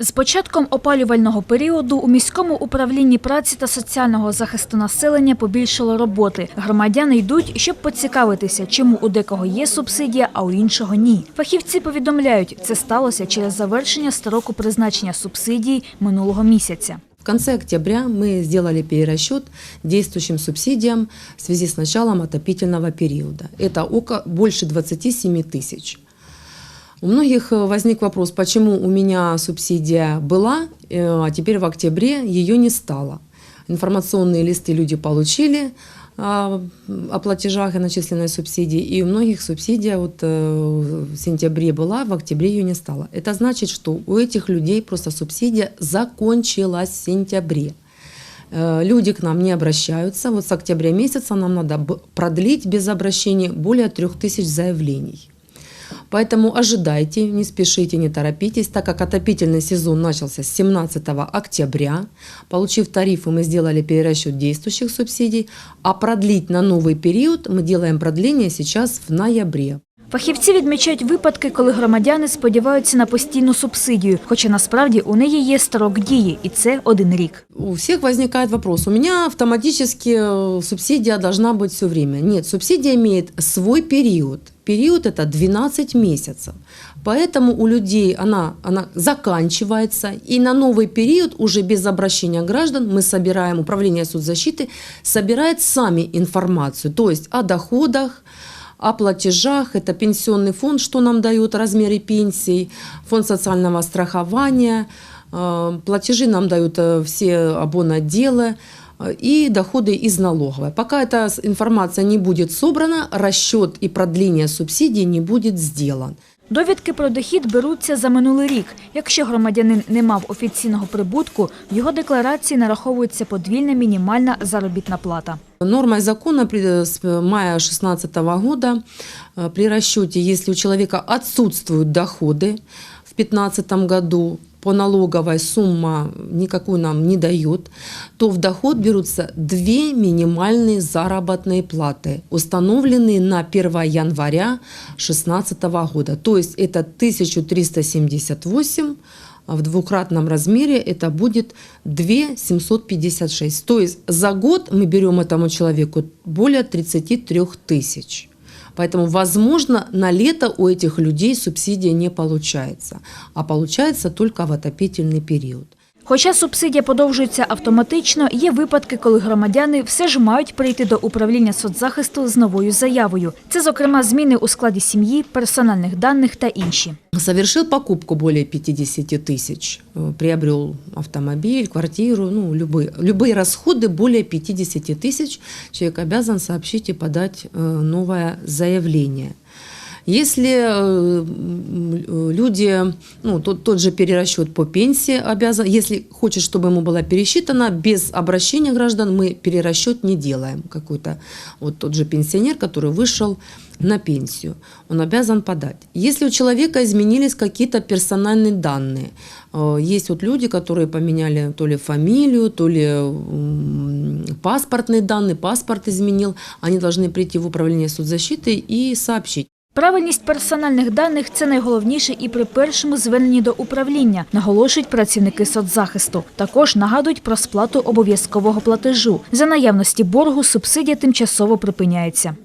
З початком опалювального періоду у міському управлінні праці та соціального захисту населення побільшало роботи. Громадяни йдуть, щоб поцікавитися, чому у декого є субсидія, а у іншого ні. Фахівці повідомляють, це сталося через завершення строку призначення субсидій минулого місяця. В конце октября мы сделали перерасчет действующим субсидиям в связи с началом отопительного периода. Это около, больше 27 тысяч. У многих э, возник вопрос, почему у меня субсидия была, э, а теперь в октябре ее не стало. Информационные листы люди получили а, о платежах и начисленной субсидии, и у многих субсидия вот э, в сентябре была, в октябре ее не стало. Это значит, что у этих людей просто субсидия закончилась в сентябре. Люди к нам не обращаются. Вот с октября месяца нам надо продлить без обращения более 3000 заявлений. Поэтому ожидайте, не спешите, не торопитесь, так как отопительный сезон начался с 17 октября. Получив тарифы, мы сделали перерасчет действующих субсидий, а продлить на новый период мы делаем продление сейчас в ноябре. Фахівці відмічають випадки, коли громадяни сподіваються на постійну субсидію, хоча насправді у неї є строк дії, і це один рік. У всех возникает вопрос, у меня автоматически э, субсидия должна быть все время. Нет, субсидия имеет свой период. Период это 12 месяцев. Поэтому у людей она, она заканчивается, и на новый период уже без обращения граждан мы собираем, управление соцзащиты собирает сами информацию, то есть о доходах, о платежах, это пенсионный фонд, что нам дает размеры пенсий, фонд социального страхования, э, платежи нам дают э, все обонотделы э, и доходы из налоговой. Пока эта с- информация не будет собрана, расчет и продление субсидий не будет сделан. Довідки про дохід беруться за минулий рік. Якщо громадянин не мав офіційного прибутку, в його декларації нараховується подвійна мінімальна заробітна плата. Нормой закона при- с мая 2016 года э, при расчете, если у человека отсутствуют доходы в 2015 году, по налоговой сумма никакую нам не дает, то в доход берутся две минимальные заработные платы, установленные на 1 января 2016 года. То есть это 1378 а в двукратном размере это будет 2756. То есть за год мы берем этому человеку более 33 тысяч. Поэтому, возможно, на лето у этих людей субсидия не получается, а получается только в отопительный период. Хоча субсидія подовжується автоматично, є випадки, коли громадяни все ж мають прийти до управління соцзахисту з новою заявою. Це, зокрема, зміни у складі сім'ї, персональних даних та інші. Совершил покупку более 50 тысяч, э, приобрел автомобиль, квартиру, ну, любые, любые расходы более 50 тысяч, человек обязан сообщить и подать э, новое заявление. Если э, люди, ну, тот, тот же перерасчет по пенсии обязан, если хочет, чтобы ему была пересчитана, без обращения граждан мы перерасчет не делаем. Какой-то вот тот же пенсионер, который вышел на пенсию, он обязан подать. Если у человека изменились какие-то персональные данные, э, есть вот люди, которые поменяли то ли фамилию, то ли м, паспортные данные, паспорт изменил, они должны прийти в управление соцзащиты и сообщить. Правильність персональних даних – це найголовніше і при першому зверненні до управління, наголошують працівники соцзахисту. Також нагадують про сплату обов'язкового платежу. За наявності боргу субсидія тимчасово припиняється.